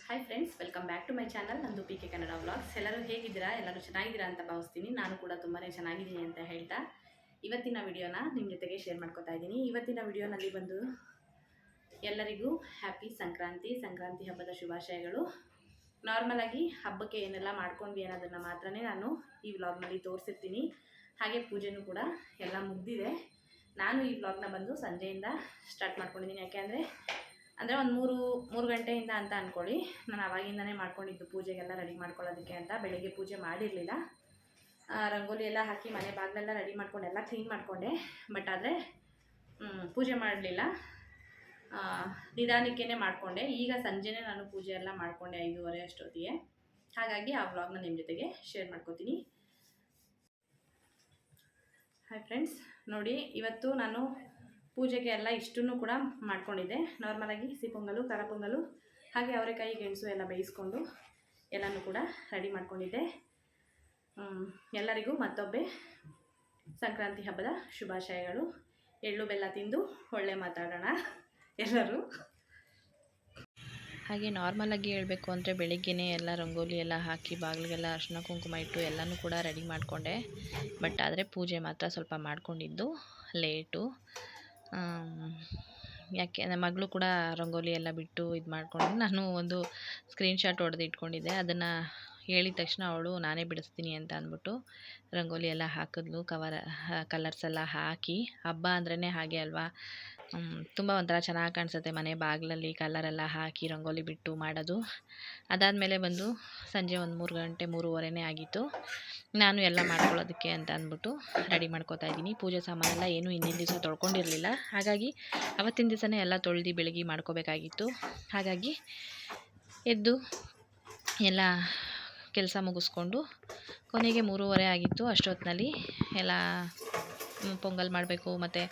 Hi friends welcome back to my channel ನಂದು P K Kannada vlogs ಎಲ್ಲರೂ ಹೇಗಿದ್ದೀರಾ? ಎಲ್ಲರೂ ಚೆನ್ನಾಗಿದ್ದೀರಾ ಅಂತ ಭಾವಿಸ್ತೀನಿ. ನಾನು ಕೂಡ ತುಂಬಾ ಚೆನ್ನಾಗಿದ್ದೀನಿ ಅಂತ ಹೇಳ್ತಾ. ಇವತ್ತಿನ ವಿಡಿಯೋನ ನಿಮ್ಮ ಜೊತೆಗೆ ಶೇರ್ ಮಾಡ್ಕೊತಾ ಇದ್ದೀನಿ. ಇವತ್ತಿನ ವಿಡಿಯೋನಲ್ಲಿ ಬಂದು ಎಲ್ಲರಿಗೂ ಹ್ಯಾಪಿ ಸಂಕ್ರಾಂತಿ ಸಂಕ್ರಾಂತಿ ಹಬ್ಬದ ಶುಭಾಶಯಗಳು. ನಾರ್ಮಲಾಗಿ ಹಬ್ಬಕ್ಕೆ ಏನೆಲ್ಲ ಮಾಡ್ಕೊಂಡ್ವಿ ಅನ್ನೋದನ್ನು ಮಾತ್ರನೇ ನಾನು ಈ ವ್ಲಾಗ್ನಲ್ಲಿ ತೋರಿಸಿರ್ತೀನಿ. ಹಾಗೆ ಪೂಜೆನೂ ಕೂಡ ಎಲ್ಲ ಮುಗ್ದಿದೆ. ನಾನು ಈ ವ್ಲಾಗ್ನ ಬಂದು ಸಂಜೆಯಿಂದ ಸ್ಟಾರ್ಟ್ ಮಾಡ್ಕೊಂಡಿದ್ದೀನಿ. ಯಾಕೆ ಅಂದರೆ ಒಂದು ಮೂರು ಮೂರು ಗಂಟೆಯಿಂದ ಅಂತ ಅಂದ್ಕೊಳ್ಳಿ ನಾನು ಅವಾಗಿಂದನೇ ಮಾಡ್ಕೊಂಡಿದ್ದು ಪೂಜೆಗೆಲ್ಲ ರೆಡಿ ಮಾಡ್ಕೊಳ್ಳೋದಕ್ಕೆ ಅಂತ. ಬೆಳಗ್ಗೆ ಪೂಜೆ ಮಾಡಿರಲಿಲ್ಲ. ರಂಗೋಲಿ ಎಲ್ಲ ಹಾಕಿ ಮನೆ ಬಾಗಿಲೆಲ್ಲ ರೆಡಿ ಮಾಡ್ಕೊಂಡು ಎಲ್ಲ ಕ್ಲೀನ್ ಮಾಡಿಕೊಂಡೆ. ಬಟ್ ಆದರೆ ಪೂಜೆ ಮಾಡಲಿಲ್ಲ. ನಿಧಾನಕ್ಕೇ ಮಾಡಿಕೊಂಡೆ. ಈಗ ಸಂಜೆನೇ ನಾನು ಪೂಜೆ ಎಲ್ಲ ಮಾಡಿಕೊಂಡೆ ಐದೂವರೆ ಅಷ್ಟೊತ್ತಿಗೆ. ಹಾಗಾಗಿ ಆ ವ್ಲಾಗ್ನ ನಿಮ್ಮ ಜೊತೆಗೆ ಶೇರ್ ಮಾಡ್ಕೋತೀನಿ. ಹಾಯ್ ಫ್ರೆಂಡ್ಸ್ ನೋಡಿ, ಇವತ್ತು ನಾನು ಪೂಜೆಗೆ ಎಲ್ಲ ಇಷ್ಟನ್ನು ಕೂಡ ಮಾಡ್ಕೊಂಡಿದ್ದೆ. ನಾರ್ಮಲಾಗಿ ಸಿಹಿ ಪೊಂಗಲು, ಖಾರ ಪೊಂಗಲು, ಹಾಗೆ ಅವರೆಕಾಯಿ, ಗೆಣಸು ಎಲ್ಲ ಬೇಯಿಸ್ಕೊಂಡು ಎಲ್ಲನೂ ಕೂಡ ರೆಡಿ ಮಾಡ್ಕೊಂಡಿದ್ದೆ. ಎಲ್ಲರಿಗೂ ಮತ್ತೊಬ್ಬೆ ಸಂಕ್ರಾಂತಿ ಹಬ್ಬದ ಶುಭಾಶಯಗಳು. ಎಳ್ಳು, ಬೆಲ್ಲ ತಿಂದು ಒಳ್ಳೆ ಮಾತಾಡೋಣ ಎಲ್ಲರೂ. ಹಾಗೆ ನಾರ್ಮಲಾಗಿ ಹೇಳಬೇಕು ಅಂದರೆ ಬೆಳಿಗ್ಗೆನೇ ಎಲ್ಲ ರಂಗೋಲಿ ಎಲ್ಲ ಹಾಕಿ, ಬಾಗಿಲಿಗೆಲ್ಲ ಅರ್ಶಿನ ಕುಂಕುಮ ಇಟ್ಟು ಎಲ್ಲನೂ ಕೂಡ ರೆಡಿ ಮಾಡಿಕೊಂಡೆ. ಬಟ್ ಆದರೆ ಪೂಜೆ ಮಾತ್ರ ಸ್ವಲ್ಪ ಮಾಡಿಕೊಂಡಿದ್ದು ಲೇಟು ಯಾಕೆ ನನ್ನ ಮಗಳು ಕೂಡ ರಂಗೋಲಿ ಎಲ್ಲ ಬಿಟ್ಟು ಇದು ಮಾಡ್ಕೊಂಡು ನಾನು ಒಂದು ಸ್ಕ್ರೀನ್ಶಾಟ್ ಹೊಡ್ದು ಇಟ್ಕೊಂಡಿದ್ದೆ ಅದನ್ನು ಹೇಳಿದ ತಕ್ಷಣ ಅವಳು, ನಾನೇ ಬಿಡಿಸ್ತೀನಿ ಅಂತ ಅಂದ್ಬಿಟ್ಟು ರಂಗೋಲಿ ಎಲ್ಲ ಹಾಕಿದ್ಲು. ಕವರ್ ಕಲರ್ಸ್ ಎಲ್ಲ ಹಾಕಿ. ಹಬ್ಬ ಅಂದ್ರೇ ಹಾಗೆ ಅಲ್ವಾ? ತುಂಬ ಒಂಥರ ಚೆನ್ನಾಗಿ ಕಾಣಿಸುತ್ತೆ ಮನೆ ಬಾಗಿಲಲ್ಲಿ ಕಲರೆಲ್ಲ ಹಾಕಿ ರಂಗೋಲಿ ಬಿಟ್ಟು ಮಾಡೋದು. ಅದಾದಮೇಲೆ ಬಂದು ಸಂಜೆ ಒಂದು ಮೂರು ಗಂಟೆ, ಮೂರುವರೆನೇ ಆಗಿತ್ತು. ನಾನು ಎಲ್ಲ ಮಾಡ್ಕೊಳ್ಳೋದಕ್ಕೆ ಅಂತ ಅಂದ್ಬಿಟ್ಟು ರೆಡಿ ಮಾಡ್ಕೋತಾ ಇದ್ದೀನಿ. ಪೂಜೆ ಸಾಮಾನೆಲ್ಲ ಏನು ಹಿಂದಿನ ದಿವಸ ತೊಳ್ಕೊಂಡಿರಲಿಲ್ಲ. ಹಾಗಾಗಿ ಅವತ್ತಿನ ದಿವಸನೇ ಎಲ್ಲ ತೊಳೆದು ಬೆಳಗ್ಗೆ ಮಾಡ್ಕೋಬೇಕಾಗಿತ್ತು. ಹಾಗಾಗಿ ಎದ್ದು ಎಲ್ಲ ಕೆಲಸ ಮುಗಿಸ್ಕೊಂಡು ಕೊನೆಗೆ ಮೂರುವರೆ ಆಗಿತ್ತು ಅಷ್ಟೊತ್ತಿನಲ್ಲಿ. ಎಲ್ಲ ಪೊಂಗಲ್ ಮಾಡಬೇಕು, ಮತ್ತು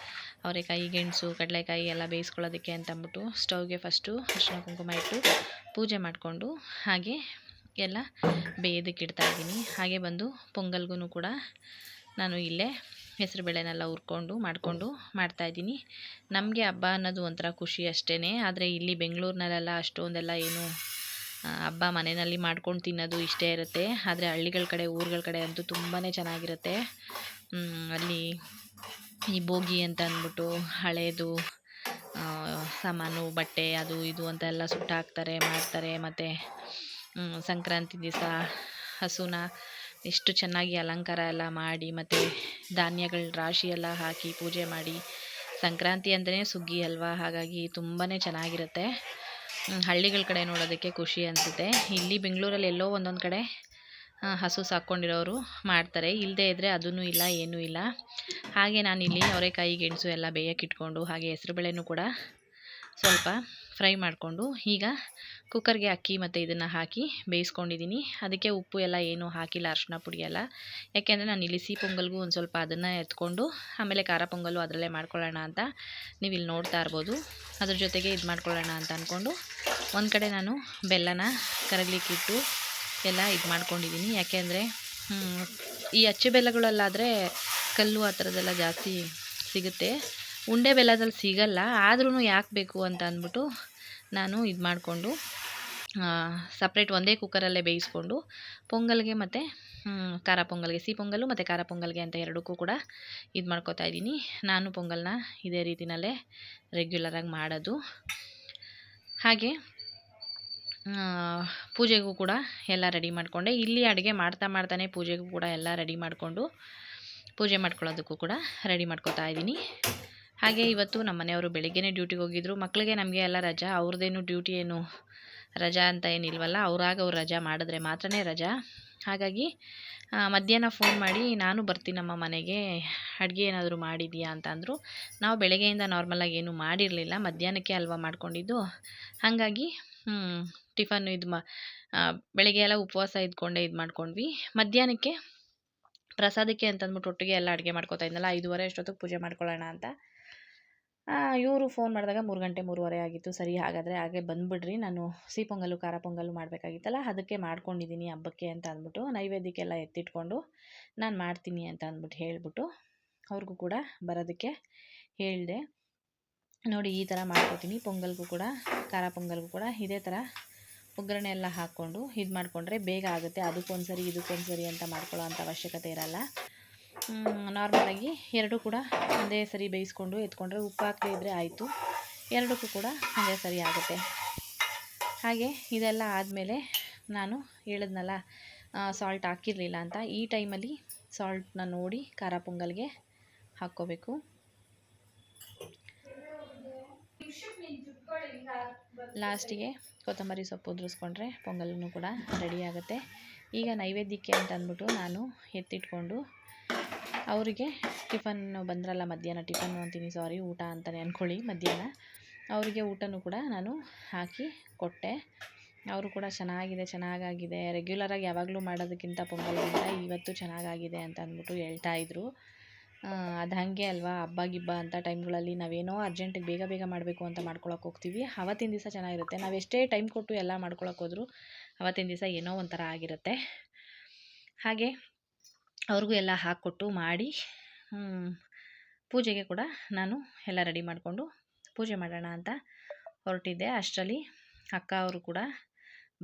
ಅವರೆಕಾಯಿ, ಗೆಣಸು, ಕಡಲೆಕಾಯಿ ಎಲ್ಲ ಬೇಯಿಸ್ಕೊಳ್ಳೋದಕ್ಕೆ ಅಂತ ಅಂದ್ಬಿಟ್ಟು ಸ್ಟವ್ಗೆ ಫಸ್ಟು ಅರಿಶಿನ ಕುಂಕುಮ ಇಟ್ಟು ಪೂಜೆ ಮಾಡಿಕೊಂಡು ಹಾಗೆ ಎಲ್ಲ ಬೇಯೋದಕ್ಕೆ ಇಡ್ತಾ ಇದ್ದೀನಿ. ಹಾಗೆ ಬಂದು ಪೊಂಗಲ್ಗೂ ಕೂಡ ನಾನು ಇಲ್ಲೇ ಹೆಸರುಬೇಳೆನೆಲ್ಲ ಹುರ್ಕೊಂಡು ಮಾಡಿಕೊಂಡು ಮಾಡ್ತಾಯಿದ್ದೀನಿ ನಮಗೆ ಹಬ್ಬ ಅನ್ನೋದು ಒಂಥರ ಖುಷಿ ಅಷ್ಟೇ ಆದರೆ ಇಲ್ಲಿ ಬೆಂಗಳೂರಿನಲ್ಲೆಲ್ಲ ಅಷ್ಟೊಂದೆಲ್ಲ ಏನು ಹಬ್ಬ ಮನೆಯಲ್ಲಿ ಮಾಡ್ಕೊಂಡು ತಿನ್ನೋದು ಇಷ್ಟೇ ಇರುತ್ತೆ. ಆದರೆ ಹಳ್ಳಿಗಳ ಕಡೆ, ಊರುಗಳ ಕಡೆ ಅಂತೂ ತುಂಬಾ ಚೆನ್ನಾಗಿರುತ್ತೆ. ಅಲ್ಲಿ ಈ ಬೋಗಿ ಅಂತ ಅಂದ್ಬಿಟ್ಟು ಹಳೆಯದು ಸಾಮಾನು, ಬಟ್ಟೆ, ಅದು ಇದು ಅಂತ ಎಲ್ಲ ಸುಟ್ಟಾಕ್ತಾರೆ ಮಾಡ್ತಾರೆ. ಮತ್ತು ಸಂಕ್ರಾಂತಿ ದಿವಸ ಹಸುನ ಎಷ್ಟು ಚೆನ್ನಾಗಿ ಅಲಂಕಾರ ಎಲ್ಲ ಮಾಡಿ, ಮತ್ತು ಧಾನ್ಯಗಳ ರಾಶಿ ಎಲ್ಲ ಹಾಕಿ ಪೂಜೆ ಮಾಡಿ. ಸಂಕ್ರಾಂತಿ ಅಂದರೆ ಸುಗ್ಗಿ ಅಲ್ವಾ ಹಾಗಾಗಿ ತುಂಬಾ ಚೆನ್ನಾಗಿರುತ್ತೆ. ಹಳ್ಳಿಗಳ ಕಡೆ ನೋಡೋದಕ್ಕೆ ಖುಷಿ ಅನಿಸುತ್ತೆ. ಇಲ್ಲಿ ಬೆಂಗಳೂರಲ್ಲಿ ಎಲ್ಲೋ ಒಂದೊಂದು ಕಡೆ ಹಸು ಸಾಕ್ಕೊಂಡಿರೋರು ಮಾಡ್ತಾರೆ. ಇಲ್ಲದೇ ಇದ್ದರೆ ಅದೂ ಇಲ್ಲ, ಏನೂ ಇಲ್ಲ. ಹಾಗೆ ನಾನಿಲ್ಲಿ ಅವರೆಕಾಯಿ, ಗೆಣಸು ಎಲ್ಲ ಬೇಯಕ್ಕೆ ಇಟ್ಕೊಂಡು, ಹಾಗೆ ಹೆಸರುಬೇಳೆನೂ ಕೂಡ ಸ್ವಲ್ಪ ಫ್ರೈ ಮಾಡಿಕೊಂಡು ಈಗ ಕುಕ್ಕರ್ಗೆ ಅಕ್ಕಿ ಮತ್ತು ಇದನ್ನು ಹಾಕಿ ಬೇಯಿಸ್ಕೊಂಡಿದ್ದೀನಿ. ಅದಕ್ಕೆ ಉಪ್ಪು ಎಲ್ಲ ಏನೂ ಹಾಕಿಲ್ಲ ಅರ್ಶಿನ ಪುಡಿ ಎಲ್ಲ. ಯಾಕೆಂದರೆ ನಾನು ಇಲ್ಲಿ ಪೊಂಗಲ್ಗೂ ಒಂದು ಸ್ವಲ್ಪ ಅದನ್ನು ಎತ್ಕೊಂಡು, ಆಮೇಲೆ ಖಾರ ಪೊಂಗಲ್ಲು ಅದರಲ್ಲೇ ಮಾಡ್ಕೊಳ್ಳೋಣ ಅಂತ ನೀವು ಇಲ್ಲಿ ನೋಡ್ತಾ ಇರ್ಬೋದು. ಅದ್ರ ಜೊತೆಗೆ ಇದು ಮಾಡ್ಕೊಳ್ಳೋಣ ಅಂತ ಅಂದ್ಕೊಂಡು ಒಂದು ಕಡೆ ನಾನು ಬೆಲ್ಲನ ಕರಗಲಿಕ್ಕಿಟ್ಟು ಎಲ್ಲ ಇದು ಮಾಡ್ಕೊಂಡಿದ್ದೀನಿ. ಯಾಕೆಂದರೆ ಈ ಅಚ್ಚು ಬೆಲ್ಲಗಳಲ್ಲಾದರೆ ಕಲ್ಲು ಆ ಥರದ್ದೆಲ್ಲ ಜಾಸ್ತಿ ಸಿಗುತ್ತೆ. ಉಂಡೆ ಬೆಲ್ಲದಲ್ಲಿ ಸಿಗಲ್ಲ ಆದ್ರೂ ಯಾಕೆ ಬೇಕು ಅಂತ ಅಂದ್ಬಿಟ್ಟು ನಾನು ಇದು ಮಾಡಿಕೊಂಡು ಸಪ್ರೇಟ್ ಒಂದೇ ಕುಕ್ಕರಲ್ಲೇ ಬೇಯಿಸ್ಕೊಂಡು, ಪೊಂಗಲ್ಗೆ ಮತ್ತು ಖಾರ ಪೊಂಗಲ್ಗೆ, ಸಿಹಿ ಪೊಂಗಲ್ಲು ಮತ್ತು ಖಾರ ಪೊಂಗಲ್ಗೆ ಅಂತ ಎರಡಕ್ಕೂ ಕೂಡ ಇದು ಮಾಡ್ಕೊತಾ ಇದ್ದೀನಿ. ನಾನು ಪೊಂಗಲ್ನ ಇದೇ ರೀತಿನಲ್ಲೇ ರೆಗ್ಯುಲರಾಗಿ ಮಾಡೋದು. ಹಾಗೆ ಪೂಜೆಗೂ ಕೂಡ ಎಲ್ಲ ರೆಡಿ ಮಾಡಿಕೊಂಡೆ. ಇಲ್ಲಿ ಅಡುಗೆ ಮಾಡ್ತಾ ಮಾಡ್ತಾನೆ ಪೂಜೆಗೂ ಕೂಡ ಎಲ್ಲ ರೆಡಿ ಮಾಡಿಕೊಂಡು, ಪೂಜೆ ಮಾಡ್ಕೊಳ್ಳೋದಕ್ಕೂ ಕೂಡ ರೆಡಿ ಮಾಡ್ಕೊತಾ ಇದ್ದೀನಿ. ಹಾಗೆ ಇವತ್ತು ನಮ್ಮ ಮನೆಯವರು ಬೆಳಿಗ್ಗೆನೇ ಡ್ಯೂಟಿಗೆ ಹೋಗಿದ್ರು. ಮಕ್ಕಳಿಗೆ ನಮಗೆ ಎಲ್ಲ ರಜಾ, ಅವ್ರದ್ದೇನು ಡ್ಯೂಟಿ ಏನು ರಜಾ ಅಂತ ಏನಿಲ್ವಲ್ಲ, ಅವ್ರಾಗ ಅವ್ರು ರಜಾ ಮಾಡಿದ್ರೆ ಮಾತ್ರನೇ ರಜಾ. ಹಾಗಾಗಿ ಮಧ್ಯಾಹ್ನ ಫೋನ್ ಮಾಡಿ, ನಾನು ಬರ್ತೀನಮ್ಮ ಮನೆಗೆ, ಅಡುಗೆ ಏನಾದರೂ ಮಾಡಿದೀಯಾ? ಅಂತ ಅಂದರು. ನಾವು ಬೆಳಗ್ಗೆಯಿಂದ ನಾರ್ಮಲಾಗಿ ಏನು ಮಾಡಿರಲಿಲ್ಲ, ಮಧ್ಯಾಹ್ನಕ್ಕೆ ಅಲ್ವಾ ಮಾಡ್ಕೊಂಡಿದ್ದು. ಹಾಗಾಗಿ ಟಿಫನ್ ಇದು ಮಾ ಬೆಳಗ್ಗೆ ಎಲ್ಲ ಉಪವಾಸ ಇದ್ಕೊಂಡೆ ಇದು ಮಾಡ್ಕೊಂಡ್ವಿ. ಮಧ್ಯಾಹ್ನಕ್ಕೆ ಪ್ರಸಾದಕ್ಕೆ ಅಂತ ಅಂದ್ಬಿಟ್ಟು ಒಟ್ಟಿಗೆ ಎಲ್ಲ ಅಡುಗೆ ಮಾಡ್ಕೊತಾ ಇದ್ನಲ್ಲ, ಐದುವರೆ ಅಷ್ಟೊತ್ತಿಗೆ ಪೂಜೆ ಮಾಡ್ಕೊಳ್ಳೋಣ ಅಂತ. ಇವರು ಫೋನ್ ಮಾಡಿದಾಗ ಮೂರು ಗಂಟೆ ಮೂರುವರೆ ಆಗಿತ್ತು. ಸರಿ, ಹಾಗಾದರೆ ಹಾಗೆ ಬಂದುಬಿಡ್ರಿ. ನಾನು ಸಿಹಿ ಪೊಂಗಲ್ಲು ಖಾರ ಪೊಂಗಲು ಮಾಡಬೇಕಾಗಿತ್ತಲ್ಲ, ಅದಕ್ಕೆ ಮಾಡ್ಕೊಂಡಿದ್ದೀನಿ ಹಬ್ಬಕ್ಕೆ ಅಂತ ಅಂದ್ಬಿಟ್ಟು ನೈವೇದ್ಯಕ್ಕೆಲ್ಲ ಎತ್ತಿಟ್ಕೊಂಡು ನಾನು ಮಾಡ್ತೀನಿ ಅಂತ ಅಂದ್ಬಿಟ್ಟು ಹೇಳಿಬಿಟ್ಟು ಅವ್ರಿಗೂ ಕೂಡ ಬರೋದಕ್ಕೆ ಹೇಳಿದೆ. ನೋಡಿ, ಈ ಥರ ಮಾಡ್ಕೊತೀನಿ. ಪೊಂಗಲ್ಗೂ ಕೂಡ, ಖಾರ ಪೊಂಗಲ್ಗೂ ಕೂಡ ಇದೇ ಥರ ಒಗ್ಗರಣೆ ಎಲ್ಲ ಹಾಕ್ಕೊಂಡು ಇದು ಮಾಡಿಕೊಂಡ್ರೆ ಬೇಗ ಆಗುತ್ತೆ. ಅದಕ್ಕೊಂದ್ಸರಿ, ಇದಕ್ಕೊಂದ್ಸರಿ ಅಂತ ಮಾಡ್ಕೊಳ್ಳೋ ಅಂಥ ಅವಶ್ಯಕತೆ ಇರಲ್ಲ. ನಾರ್ಮಲಾಗಿ ಎರಡೂ ಕೂಡ ಒಂದೇ ಸರಿ ಬೇಯಿಸ್ಕೊಂಡು ಎತ್ಕೊಂಡ್ರೆ ಉಪ್ಪು ಹಾಕದೇ ಇದ್ದರೆ ಆಯಿತು. ಎರಡಕ್ಕೂ ಕೂಡ ಒಂದೇ ಸರಿ ಆಗುತ್ತೆ. ಹಾಗೆ ಇದೆಲ್ಲ ಆದಮೇಲೆ ನಾನು ಹೇಳಿದ್ನಲ್ಲ ಸಾಲ್ಟ್ ಹಾಕಿರಲಿಲ್ಲ ಅಂತ. ಈ ಟೈಮಲ್ಲಿ ಸಾಲ್ಟನ್ನ ನೋಡಿ ಖಾರ ಪೊಂಗಲ್ಗೆ ಹಾಕ್ಕೋಬೇಕು. ಲಾಸ್ಟಿಗೆ ಕೊತ್ತಂಬರಿ ಸೊಪ್ಪು ಉದುರಿಸ್ಕೊಂಡ್ರೆ ಪೊಂಗಲ್ನೂ ಕೂಡ ರೆಡಿ ಆಗುತ್ತೆ. ಈಗ ನೈವೇದ್ಯಕ್ಕೆ ಅಂತ ಅಂದ್ಬಿಟ್ಟು ನಾನು ಎತ್ತಿಟ್ಕೊಂಡು ಅವರಿಗೆ ಟಿಫನ್ನು ಬಂದ್ರಲ್ಲ ಮಧ್ಯಾಹ್ನ ಟಿಫನ್ ಅಂತೀನಿ ಸಾರಿ ಊಟ ಅಂತಲೇ ಅಂದ್ಕೊಳ್ಳಿ ಮಧ್ಯಾಹ್ನ. ಅವರಿಗೆ ಊಟನೂ ಕೂಡ ನಾನು ಹಾಕಿ ಕೊಟ್ಟೆ. ಅವರು ಕೂಡ ಚೆನ್ನಾಗಿದೆ, ಚೆನ್ನಾಗಾಗಿದೆ. ರೆಗ್ಯುಲರಾಗಿ ಯಾವಾಗಲೂ ಮಾಡೋದಕ್ಕಿಂತ ಪೊಂಗಲ್ಗಿಂತ ಇವತ್ತು ಚೆನ್ನಾಗಾಗಿದೆ ಅಂತ ಅಂದ್ಬಿಟ್ಟು ಹೇಳ್ತಾ ಇದ್ರು. ಅದು ಹಾಗೆ ಅಲ್ವಾ? ಹಬ್ಬ ಗಿಬ್ಬ ಅಂತ ಟೈಮ್ಗಳಲ್ಲಿ ನಾವೇನೋ ಅರ್ಜೆಂಟಿಗೆ ಬೇಗ ಬೇಗ ಮಾಡಬೇಕು ಅಂತ ಮಾಡ್ಕೊಳಕ್ಕೆ ಹೋಗ್ತೀವಿ. ಅವತ್ತಿನ ದಿವಸ ಚೆನ್ನಾಗಿರುತ್ತೆ. ನಾವು ಎಷ್ಟೇ ಟೈಮ್ ಕೊಟ್ಟು ಎಲ್ಲ ಮಾಡ್ಕೊಳಕ್ಕೆ ಹೋದರೂ ಅವತ್ತಿನ ದಿವಸ ಏನೋ ಒಂಥರ ಆಗಿರುತ್ತೆ. ಹಾಗೆ ಅವ್ರಿಗೂ ಎಲ್ಲ ಹಾಕ್ಕೊಟ್ಟು ಮಾಡಿ ಪೂಜೆಗೆ ಕೂಡ ನಾನು ಎಲ್ಲ ರೆಡಿ ಮಾಡಿಕೊಂಡು ಪೂಜೆ ಮಾಡೋಣ ಅಂತ ಹೊರಟಿದ್ದೆ. ಅಷ್ಟರಲ್ಲಿ ಅಕ್ಕ ಅವರು ಕೂಡ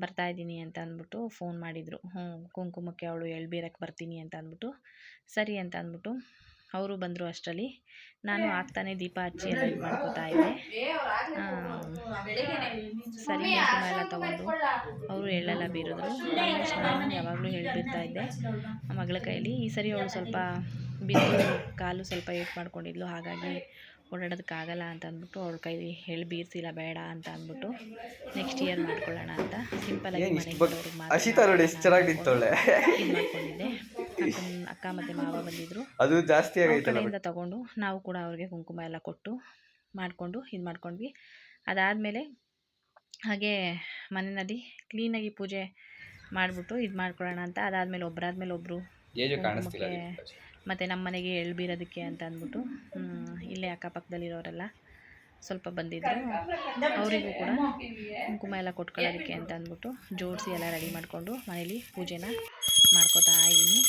ಬರ್ತಾ ಇದ್ದೀನಿ ಅಂತ ಅಂದ್ಬಿಟ್ಟು ಫೋನ್ ಮಾಡಿದರು. ಹ್ಞೂ ಕುಂಕುಮಕ್ಕೆ ಅವಳು ಎಳ್ಬೀರಕ್ಕೆ ಬರ್ತೀನಿ ಅಂತ ಅಂದ್ಬಿಟ್ಟು, ಸರಿ ಅಂತ ಅಂದ್ಬಿಟ್ಟು ಅವರು ಬಂದರು ಅಷ್ಟರಲ್ಲಿ. ನಾನು ಆಗ್ತಾನೆ ದೀಪ ಹಚ್ಚಿ ಎಲ್ಲ ಇದು ಮಾಡ್ಕೋತಾ ಇದ್ದೆ. ಸರಿ ಕುಂಕುಮ ಎಲ್ಲ ತೊಗೊಂಡು ಅವರು ಎಳ್ಳೆಲ್ಲ ಬೀರಿದ್ರು. ಆಲ್ಮೋಸ್ಟ್ ನಾನು ಯಾವಾಗಲೂ ಹೇಳ್ಬಿಡ್ತಾ ಇದ್ದೆ. ಮಗಳ ಕೈಯಲ್ಲಿ ಈ ಸರಿ ಅವಳು ಸ್ವಲ್ಪ ಬಿದ್ದು ಕಾಲು ಸ್ವಲ್ಪ ಏಟ್ ಮಾಡ್ಕೊಂಡಿದ್ಲು. ಹಾಗಾಗಿ ಓಡಾಡೋದಕ್ಕಾಗಲ್ಲ ಅಂತ ಅಂದ್ಬಿಟ್ಟು ಅವಳ ಕೈ ಹೇಳಿ ಬೀರ್ಸಿಲ್ಲ ಬೇಡ ಅಂತ ಅಂದ್ಬಿಟ್ಟು ನೆಕ್ಸ್ಟ್ ಇಯರ್ ಮಾಡ್ಕೊಳ್ಳೋಣ ಅಂತ. ಸಿಂಪಲ್ ಆಗಿ ಮನೆಗೆ ಮಾಡ್ಕೊಂಡಿದ್ದೆ. ಅಕ್ಕನ ಅಕ್ಕ ಮತ್ತು ಮಾವ ಬಂದಿದ್ದರು ಅದು ಜಾಸ್ತಿ ಕಡೆಯಿಂದ ತಗೊಂಡು ನಾವು ಕೂಡ ಅವ್ರಿಗೆ ಕುಂಕುಮ ಎಲ್ಲ ಕೊಟ್ಟು ಮಾಡಿಕೊಂಡು ಇದು ಮಾಡ್ಕೊಂಡ್ವಿ. ಅದಾದಮೇಲೆ ಹಾಗೆ ಮನೆಯಲ್ಲಿ ಕ್ಲೀನಾಗಿ ಪೂಜೆ ಮಾಡಿಬಿಟ್ಟು ಇದು ಮಾಡ್ಕೊಳ್ಳೋಣ ಅಂತ ಅದಾದಮೇಲೆ ಒಬ್ಬರಾದ್ಮೇಲೆ ಒಬ್ಬರು ಮತ್ತೆ ಕುಂಕುಮಕ್ಕೆ ಮತ್ತು ನಮ್ಮ ಮನೆಗೆ ಎಳ್ಬೀರೋದಕ್ಕೆ ಅಂತ ಅಂದ್ಬಿಟ್ಟು ಇಲ್ಲೇ ಅಕ್ಕಪಕ್ಕದಲ್ಲಿರೋರೆಲ್ಲ ಸ್ವಲ್ಪ ಬಂದಿದ್ದರು ಅವರಿಗೂ ಕೂಡ ಕುಂಕುಮ ಎಲ್ಲ ಕೊಟ್ಕೊಳ್ಳೋದಕ್ಕೆ ಅಂತ ಅಂದ್ಬಿಟ್ಟು ಜೋಡಿಸಿ ಎಲ್ಲ ರೆಡಿ ಮಾಡಿಕೊಂಡು ಮನೇಲಿ ಪೂಜೆನ ಮಾಡ್ಕೋತಾ ಇದ್ದೀನಿ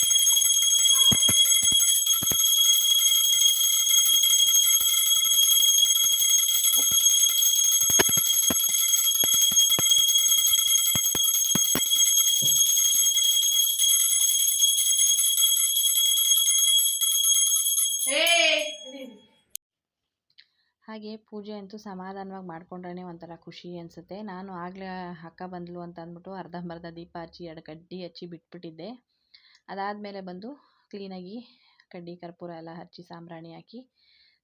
ಹಾಗೆ ಪೂಜೆ ಅಂತೂ ಸಮಾಧಾನವಾಗಿ ಮಾಡ್ಕೊಂಡ್ರೇ ಒಂಥರ ಖುಷಿ ಅನಿಸುತ್ತೆ. ನಾನು ಆಗಲೇ ಅಕ್ಕ ಬಂದಳು ಅಂತ ಅಂದ್ಬಿಟ್ಟು ಅರ್ಧಂಬರ್ಧ ದೀಪ ಹಚ್ಚಿ, ಎರಡು ಕಡ್ಡಿ ಹಚ್ಚಿ ಬಿಟ್ಬಿಟ್ಟಿದ್ದೆ. ಅದಾದಮೇಲೆ ಬಂದು ಕ್ಲೀನಾಗಿ ಕಡ್ಡಿ, ಕರ್ಪೂರ ಎಲ್ಲ ಹಚ್ಚಿ, ಸಾಂಬ್ರಾಣಿ ಹಾಕಿ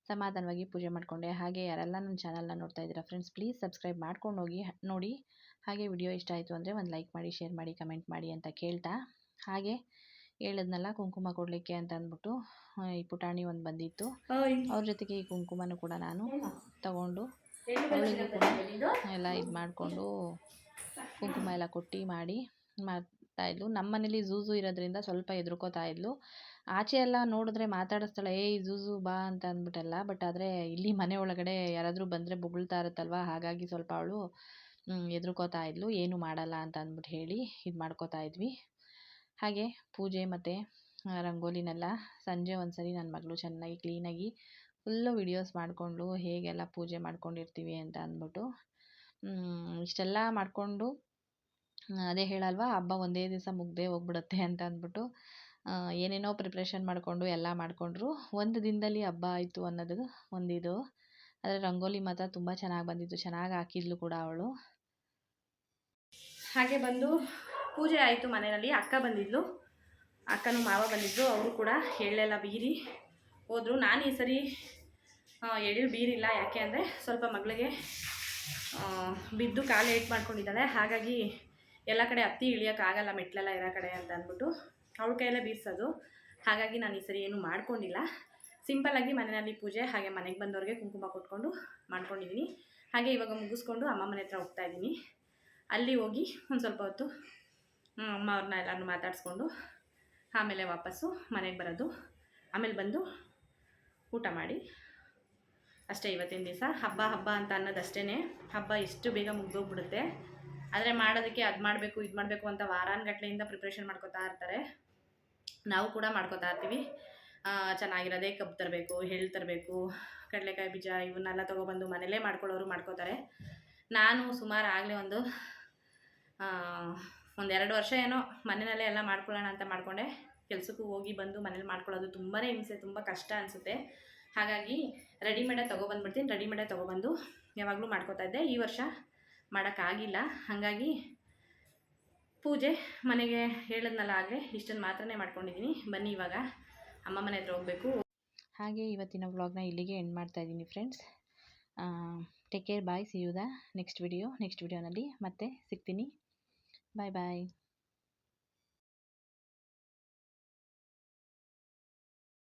ಸಮಾಧಾನವಾಗಿ ಪೂಜೆ ಮಾಡಿಕೊಂಡೆ. ಹಾಗೆ ಯಾರೆಲ್ಲ ನನ್ನ ಚಾನಲ್ನ ನೋಡ್ತಾ ಇದ್ದೀರಾ ಫ್ರೆಂಡ್ಸ್ ಪ್ಲೀಸ್ ಸಬ್ಸ್ಕ್ರೈಬ್ ಮಾಡ್ಕೊಂಡು ಹೋಗಿ ನೋಡಿ. ಹಾಗೆ ವಿಡಿಯೋ ಇಷ್ಟ ಆಯಿತು ಅಂದರೆ ಒಂದು ಲೈಕ್ ಮಾಡಿ ಶೇರ್ ಮಾಡಿ ಕಮೆಂಟ್ ಮಾಡಿ ಅಂತ ಕೇಳ್ತಾ. ಹಾಗೆ ಹೇಳಿದ್ನಲ್ಲ ಕುಂಕುಮ ಕೊಡಲಿಕ್ಕೆ ಅಂತ ಅಂದ್ಬಿಟ್ಟು ಈ ಪುಟಾಣಿ ಒಂದು ಬಂದಿತ್ತು. ಅವ್ರ ಜೊತೆಗೆ ಈ ಕುಂಕುಮನೂ ಕೂಡ ನಾನು ತಗೊಂಡು ಅವಳಿಗೂ ಕೂಡ ಎಲ್ಲ ಇದು ಮಾಡಿಕೊಂಡು ಕುಂಕುಮ ಎಲ್ಲ ಕೊಟ್ಟು ಮಾಡಿ ಮಾಡ್ತಾ ಇದ್ಲು. ನಮ್ಮ ಮನೇಲಿ ಝೂಝು ಇರೋದ್ರಿಂದ ಸ್ವಲ್ಪ ಎದುರ್ಕೋತಾ ಇದ್ಲು. ಆಚೆ ಎಲ್ಲ ನೋಡಿದ್ರೆ ಮಾತಾಡಿಸ್ತಾಳೆ ಏ ಝೂಝು ಬಾ ಅಂತ ಅಂದ್ಬಿಟ್ಟೆಲ್ಲ. ಬಟ್ ಆದರೆ ಇಲ್ಲಿ ಮನೆ ಒಳಗಡೆ ಯಾರಾದರೂ ಬಂದರೆ ಬೊಗಳ್ತಾ ಇರುತ್ತಲ್ವ? ಹಾಗಾಗಿ ಸ್ವಲ್ಪ ಅವಳು ಎದುರ್ಕೋತಾ ಇದ್ಲು. ಏನು ಮಾಡಲ್ಲ ಅಂತ ಅಂದ್ಬಿಟ್ಟು ಹೇಳಿ ಇದು ಮಾಡ್ಕೋತಾ ಇದ್ವಿ. ಹಾಗೆ ಪೂಜೆ ಮತ್ತು ರಂಗೋಲಿನೆಲ್ಲ ಸಂಜೆ ಒಂದು ಸರಿ ನನ್ನ ಮಗಳು ಚೆನ್ನಾಗಿ ಕ್ಲೀನಾಗಿ ಫುಲ್ಲು ವಿಡಿಯೋಸ್ ಮಾಡಿಕೊಂಡು ಹೇಗೆಲ್ಲ ಪೂಜೆ ಮಾಡ್ಕೊಂಡಿರ್ತೀವಿ ಅಂತ ಅಂದ್ಬಿಟ್ಟು ಇಷ್ಟೆಲ್ಲ ಮಾಡಿಕೊಂಡು ಅದೇ ಹೇಳಲ್ವಾ ಹಬ್ಬ ಒಂದೇ ದಿವಸ ಮುಗ್ದೇ ಹೋಗ್ಬಿಡುತ್ತೆ ಅಂತ ಅಂದ್ಬಿಟ್ಟು ಏನೇನೋ ಪ್ರಿಪ್ರೇಷನ್ ಮಾಡಿಕೊಂಡು ಎಲ್ಲ ಮಾಡಿಕೊಂಡ್ರು. ಒಂದು ದಿನದಲ್ಲಿ ಹಬ್ಬ ಆಯಿತು ಅನ್ನೋದು ಒಂದಿದು. ಆದರೆ ರಂಗೋಲಿ ಮಾತ್ರ ತುಂಬ ಚೆನ್ನಾಗಿ ಬಂದಿತ್ತು. ಚೆನ್ನಾಗಿ ಹಾಕಿದ್ಲು ಕೂಡ ಅವಳು. ಹಾಗೆ ಬಂದು ಪೂಜೆ ಆಯಿತು ಮನೆಯಲ್ಲಿ, ಅಕ್ಕ ಬಂದಿದ್ಲು. ಅಕ್ಕನೂ ಮಾವ ಬಂದಿದ್ದರು ಅವರು ಕೂಡ ಎಳ್ಳೆಲ್ಲ ಬೀರಿ ಹೋದರು. ನಾನು ಈ ಸರಿ ಎಳ್ಳು ಬೀರಿಲ್ಲ. ಯಾಕೆ ಅಂದರೆ ಸ್ವಲ್ಪ ಮಗಳಿಗೆ ಬಿದ್ದು ಕಾಲು ಏಟ್ ಮಾಡ್ಕೊಂಡಿದ್ದಾಳೆ. ಹಾಗಾಗಿ ಎಲ್ಲ ಕಡೆ ಹತ್ತಿ ಇಳಿಯೋಕ್ಕಾಗಲ್ಲ ಮೆಟ್ಲೆಲ್ಲ ಇರೋ ಕಡೆ ಅಂತ ಅಂದ್ಬಿಟ್ಟು ಅವಳ ಕೈಯಲ್ಲೇ ಬೀರ್ಸೋದು. ಹಾಗಾಗಿ ನಾನು ಈ ಸರಿ ಏನು ಮಾಡ್ಕೊಂಡಿಲ್ಲ. ಸಿಂಪಲ್ಲಾಗಿ ಮನೆಯಲ್ಲಿ ಪೂಜೆ, ಹಾಗೆ ಮನೆಗೆ ಬಂದವ್ರಿಗೆ ಕುಂಕುಮ ಕೊಟ್ಕೊಂಡು ಮಾಡ್ಕೊಂಡಿದ್ದೀನಿ ಹಾಗೆ ಇವಾಗ ಮುಗಿಸ್ಕೊಂಡು ಅಮ್ಮ ಮನೆ ಹತ್ರ ಹೋಗ್ತಾ ಇದ್ದೀನಿ. ಅಲ್ಲಿ ಹೋಗಿ ಒಂದು ಸ್ವಲ್ಪ ಹೊತ್ತು ಅಮ್ಮ ಅವ್ರನ್ನ ಎಲ್ಲರೂ ಮಾತಾಡಿಸ್ಕೊಂಡು ಆಮೇಲೆ ವಾಪಸ್ಸು ಮನೆಗೆ ಬರೋದು. ಆಮೇಲೆ ಬಂದು ಊಟ ಮಾಡಿ. ಅಷ್ಟೇ ಇವತ್ತಿನ ದಿವಸ. ಹಬ್ಬ ಹಬ್ಬ ಅಂತ ಅನ್ನೋದಷ್ಟೇ ಹಬ್ಬ ಎಷ್ಟು ಬೇಗ ಮುಗ್ದೋಗ್ಬಿಡುತ್ತೆ. ಆದರೆ ಮಾಡೋದಕ್ಕೆ ಅದು ಮಾಡಬೇಕು, ಇದು ಮಾಡಬೇಕು ಅಂತ ವಾರಾನ್ಗಟ್ಲೆಯಿಂದ ಪ್ರಿಪ್ರೇಷನ್ ಮಾಡ್ಕೋತಾ ಇರ್ತಾರೆ. ನಾವು ಕೂಡ ಮಾಡ್ಕೊತಾ ಇರ್ತೀವಿ. ಚೆನ್ನಾಗಿರೋದೇ ಕಬ್ಬು ತರಬೇಕು, ಎಳ್ಳು ತರಬೇಕು, ಕಡಲೆಕಾಯಿ ಬೀಜ ಇವನ್ನೆಲ್ಲ ತೊಗೊಬಂದು ಮನೇಲೇ ಮಾಡ್ಕೊಳ್ಳೋರು ಮಾಡ್ಕೋತಾರೆ. ನಾನು ಸುಮಾರು ಆಗಲೇ ಒಂದು ಒಂದೆರಡು ವರ್ಷ ಏನೋ ಮನೆಯಲ್ಲೇ ಎಲ್ಲ ಮಾಡ್ಕೊಳ್ಳೋಣ ಅಂತ ಮಾಡಿಕೊಂಡೆ. ಕೆಲಸಕ್ಕೂ ಹೋಗಿ ಬಂದು ಮನೇಲಿ ಮಾಡ್ಕೊಳ್ಳೋದು ತುಂಬಾ ಹಿಂಸೆ, ತುಂಬ ಕಷ್ಟ ಅನಿಸುತ್ತೆ. ಹಾಗಾಗಿ ರೆಡಿಮೇಡೇ ತೊಗೊಬಂದ್ಬಿಡ್ತೀನಿ ರೆಡಿಮೇಡೇ ತೊಗೊಬಂದು ಯಾವಾಗಲೂ ಮಾಡ್ಕೋತಾ ಇದ್ದೆ. ಈ ವರ್ಷ ಮಾಡೋಕ್ಕಾಗಿಲ್ಲ. ಹಾಗಾಗಿ ಪೂಜೆ ಮನೆಗೆ ಹೇಳಿದ್ನಲ್ಲ ಆಗಲೇ ಇಷ್ಟನ್ನು ಮಾತ್ರನೇ ಮಾಡ್ಕೊಂಡಿದ್ದೀನಿ ಬನ್ನಿ ಇವಾಗ ಅಮ್ಮ ಮನೆ ಹತ್ರ ಹೋಗಬೇಕು. ಹಾಗೆ ಇವತ್ತಿನ ವ್ಲಾಗ್ನ ಇಲ್ಲಿಗೆ ಎಂಡ್ ಮಾಡ್ತಾ ಇದ್ದೀನಿ friends take care bye the next video next ವಿಡಿಯೋನಲ್ಲಿ ಮತ್ತೆ ಸಿಗ್ತೀನಿ. ಬಾಯ್ ಬಾಯ್